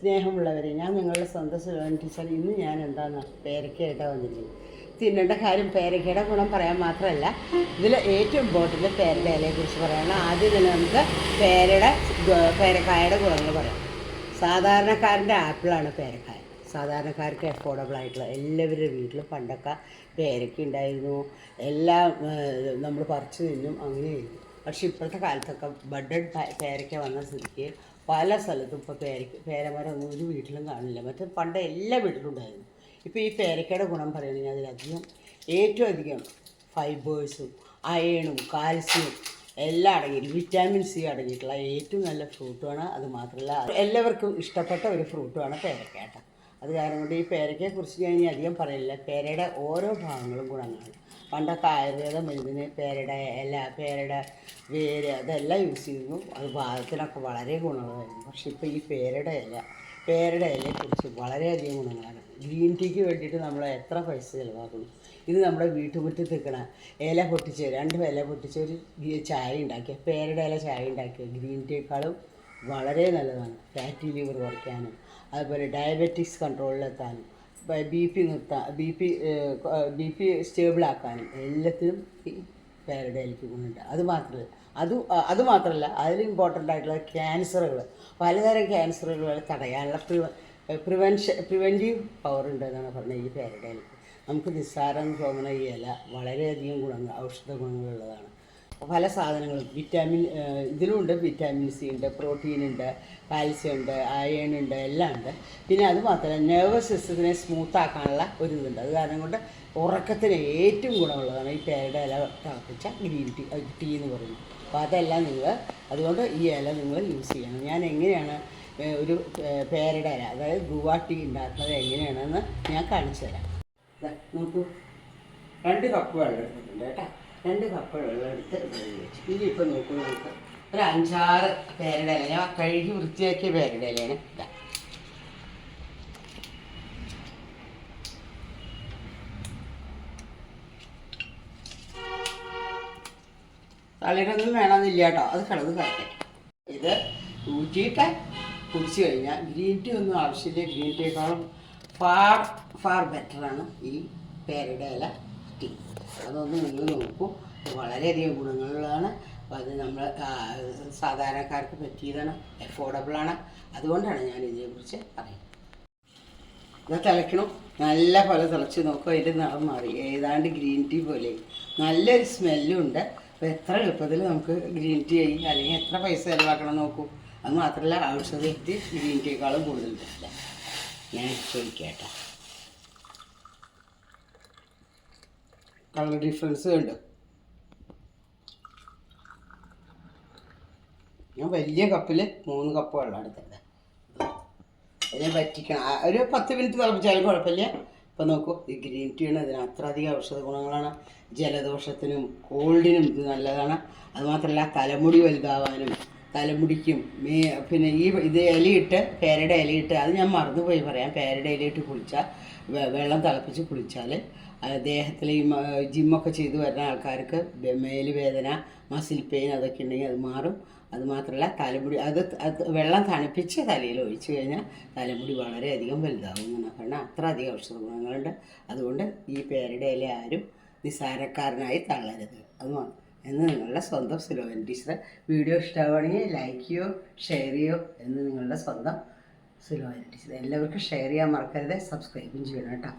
സ്നേഹമുള്ളവരെ ഞാൻ നിങ്ങളുടെ സ്വന്തം സുഖം ടീച്ചർ ഇന്ന് ഞാൻ എന്താണ് പേരക്കയായിട്ടാണ് വന്നിരിക്കുന്നത്. തിന്നേണ്ട കാര്യം പേരക്കയുടെ ഗുണം പറയാൻ മാത്രമല്ല ഇതിൽ ഏറ്റവും ഇമ്പോർട്ടന്റ് പേരയുടെ ഇലയെക്കുറിച്ച് പറയണം. ആദ്യം തന്നെ നമുക്ക് പേരയുടെ പേരക്കായയുടെ ഗുണങ്ങൾ പറയാം. സാധാരണക്കാരന്റെ ആപ്പിളാണ് പേരക്കായ. സാധാരണക്കാർക്ക് അഫോർഡബിൾ ആയിട്ടുള്ള എല്ലാവരുടെ വീട്ടിലും പണ്ടൊക്കെ പേരക്ക ഉണ്ടായിരുന്നു. എല്ലാം നമ്മൾ പറിച്ചു നിന്നും അങ്ങനെയായിരുന്നു പക്ഷേ ഇപ്പോഴത്തെ കാലത്തൊക്കെ ബഡഡ് പേരക്ക വന്ന സ്ഥിതിക്ക് പല സ്ഥലത്തും ഇപ്പോൾ പേരക്ക പേരമരം ഒന്നും ഒരു വീട്ടിലും കാണില്ല. മറ്റേ പണ്ട് എല്ലാ വീട്ടിലും ഉണ്ടായിരുന്നു. ഇപ്പോൾ ഈ പേരക്കയുടെ ഗുണം പറയുകയാണെങ്കിൽ അതിലധികം ഏറ്റവും അധികം ഫൈബേഴ്സും അയണും കാൽസ്യവും എല്ലാം അടങ്ങിയിട്ട് വിറ്റാമിൻ സി അടങ്ങിയിട്ടുള്ള ഏറ്റവും നല്ല ഫ്രൂട്ടുമാണ് അത് മാത്രമല്ല. എല്ലാവർക്കും ഇഷ്ടപ്പെട്ട ഒരു ഫ്രൂട്ടുമാണ് പേരക്കേട്ട അത് കാരണം കൊണ്ട് ഈ പേരക്കയെക്കുറിച്ച് ഞാൻ ഇനി അധികം പറയില്ല പേരയുടെ ഓരോ ഭാഗങ്ങളും ഗുണങ്ങളാണ്. പണ്ടൊക്കെ ആയുർവേദ മരുന്നിന് പേരുടെ ഇല പേരുടെ വേര് അതെല്ലാം യൂസ് ചെയ്യുന്നു. അത് ഭാഗത്തിനൊക്കെ വളരെ ഗുണങ്ങളായിരുന്നു പക്ഷെ ഇപ്പോൾ ഈ പേരുടെ ഇല പേരുടെ ഇലയെക്കുറിച്ച് വളരെയധികം ഗുണങ്ങളാണ്. ഗ്രീൻ ടീക്ക് വേണ്ടിയിട്ട് നമ്മൾ എത്ര പൈസ ചിലവാക്കുന്നു? ഇത് നമ്മുടെ വീട്ടുമുറ്റത്ത് നിൽക്കണ ഇല പൊട്ടിച്ച് രണ്ട് ഇല പൊട്ടിച്ച് ഒരു ചായ ഉണ്ടാക്കിയ പേരുടെ ഇല ചായ ഉണ്ടാക്കിയ ഗ്രീൻ ടീയേക്കാളും വളരെ നല്ലതാണ്. ഫാറ്റി ലിവർ കുറയ്ക്കാനും അതുപോലെ ഡയബറ്റിക്സ് കൺട്രോളിലെത്താനും ബി പി നിർത്താൻ ബി പി ബി പി സ്റ്റേബിളാക്കാനും എല്ലാത്തിനും ഈ പാരഡൈലിക്ക് ഗുണമുണ്ട് അത് മാത്രമല്ല അത് അത് മാത്രമല്ല അതിൽ ഇമ്പോർട്ടന്റ് ആയിട്ടുള്ള ക്യാൻസറുകൾ പലതരം ക്യാൻസറുകൾ തടയാനുള്ള പ്രിവ പ്രിവെൻഷൻ പ്രിവെന്റീവ് പവർ ഉണ്ട് എന്നാണ് പറഞ്ഞത് ഈ പാരഡൈലിക്ക് നമുക്ക് നിസ്സാരം തോന്നണ ഈ ഇല വളരെയധികം ഗുണങ്ങൾ ഔഷധ ഗുണങ്ങളുള്ളതാണ്. പല സാധനങ്ങളും. വിറ്റാമിൻ ഇതിലുണ്ട് വിറ്റാമിൻ സി ഉണ്ട് പ്രോട്ടീൻ ഉണ്ട് കാൽസ്യം ഉണ്ട് അയൺ ഉണ്ട് എല്ലാം ഉണ്ട്. പിന്നെ അത് മാത്രമല്ല നെർവസ് സിസ്റ്റത്തിനെ സ്മൂത്ത് ആക്കാനുള്ള ഒരു ഇതുണ്ട്. അത് കാരണം കൊണ്ട് ഉറക്കത്തിന് ഏറ്റവും ഗുണമുള്ളതാണ് ഈ പേരുടെ ഇല തിളപ്പിച്ച ഗ്രീൻ ടീ ടീ എന്ന് പറയുന്നത്. അപ്പോൾ അതെല്ലാം നിങ്ങൾ അതുകൊണ്ട് ഈ ഇല നിങ്ങൾ യൂസ് ചെയ്യണം. ഞാൻ എങ്ങനെയാണ് ഒരു പേരുടെ ഇല അതായത് ഗുവാ ടീ ഉണ്ടാക്കുന്നത് എങ്ങനെയാണെന്ന് ഞാൻ കാണിച്ചു തരാം. നോക്കൂ. രണ്ട് കപ്പ് വെള്ളം എടുത്തിട്ടുണ്ട് കേട്ടോ. രണ്ട് കപ്പ് വെള്ളം എടുത്ത് വെച്ചു. ഇപ്പം നോക്കൂ നമുക്ക് ഒരു അഞ്ചാറ് പേരുടെ ഇല ഞാൻ കഴുകി വൃത്തിയാക്കിയ പേരുടെ ഇലയാണ് ഇതാ. തളിരൊന്നും വേണമെന്നില്ല കേട്ടോ. അത് കിടന്ന് കറക്റ്റ് ഇത് ഊറ്റിയിട്ട് കുടിച്ച് കഴിഞ്ഞാൽ ഗ്രീൻ ടീ ഒന്നും ആവശ്യമില്ല. ഗ്രീൻ ടീയേക്കാളും ഫാർ ഫാർ ബെറ്ററാണ് ഈ പേരുടെ ഇല. ടീ അതൊന്ന് നിങ്ങൾ നോക്കൂ. വളരെയധികം ഗുണങ്ങളുള്ളതാണ്. അത് നമ്മൾ സാധാരണക്കാർക്ക് പറ്റിയതാണ്. അഫോർഡബിളാണ്. അതുകൊണ്ടാണ് ഞാൻ ഇതിനെക്കുറിച്ച് പറയുന്നത്. ഇത് തിളയ്ക്കണം. നല്ല പോലെ തിളച്ച് നോക്കും. അതിന്റെ നിറം മാറി. ഏതാണ്ട് ഗ്രീൻ ടീ പോലെ. നല്ലൊരു സ്മെല്ലും ഉണ്ട്. അപ്പോൾ എത്ര എളുപ്പത്തിൽ നമുക്ക് ഗ്രീൻ ടീ ആയി അല്ലെങ്കിൽ എത്ര പൈസ ചിലവാക്കണം നോക്കൂ. അത് മാത്രമല്ല ഔഷധത്തി ഗ്രീൻ ടീയേക്കാളും കൂടുതൽ ഞാൻ ചോദിക്കട്ടെ കളർ ഡിഫറൻസ് ഉണ്ട്. ഞാൻ വലിയ കപ്പിൽ മൂന്ന് കപ്പ് വെള്ളം എടുത്തത്. അതിനെ പറ്റിക്കണം. ഒരു പത്ത് മിനിറ്റ് തിളപ്പിച്ചാലും കുഴപ്പമില്ല. ഇപ്പം നോക്കൂ ഈ ഗ്രീൻ ടീ ആണ് ഇതിന് അത്ര അധികം ഔഷധ ഗുണങ്ങളാണ്. ജലദോഷത്തിനും കോൾഡിനും ഇത് നല്ലതാണ്. അതുമാത്രമല്ല തലമുടി വലുതാവാനും തലമുടിക്കും. മേ പിന്നെ ഈ ഇത് ഇലയിട്ട് പേരയുടെ ഇലയിട്ട് അത് ഞാൻ മറന്നുപോയി പറയാം. പേരയുടെ ഇലയിട്ട് കുളിച്ചാൽ വെള്ളം തിളപ്പിച്ച് കുളിച്ചാൽ ദേഹത്തിൽ ഈ ജിമ്മൊക്കെ ചെയ്തു വരുന്ന ആൾക്കാർക്ക് മേൽ വേദന മസിൽ പെയിൻ അതൊക്കെ ഉണ്ടെങ്കിൽ അത് മാറും. അത് മാത്രമല്ല തലമുടി അത് വെള്ളം തണുപ്പിച്ച് തലയിൽ ഒഴിച്ച് കഴിഞ്ഞാൽ തലമുടി വളരെയധികം വലുതാവും എന്നാണ്. കാരണം അത്ര അധികം ഔഷധ ഗുണങ്ങളുണ്ട്. അതുകൊണ്ട് ഈ പേരുടെ ഇല ആരും നിസ്സാരക്കാരനായി തള്ളരുത്. അത് മാത്രം. എന്ന് നിങ്ങളുടെ സ്വന്തം സുലോവൻ ടീച്ചറെ വീഡിയോ ഇഷ്ടമാവുകയാണെങ്കിൽ ലൈക്ക് ചെയ്യോ ഷെയർ ചെയ്യോ എന്ന് നിങ്ങളുടെ സ്വന്തം സുലോവൻ ടീച്ചർ എല്ലാവർക്കും ഷെയർ ചെയ്യാൻ മറക്കരുത് സബ്സ്ക്രൈബും ചെയ്യണം കേട്ടോ.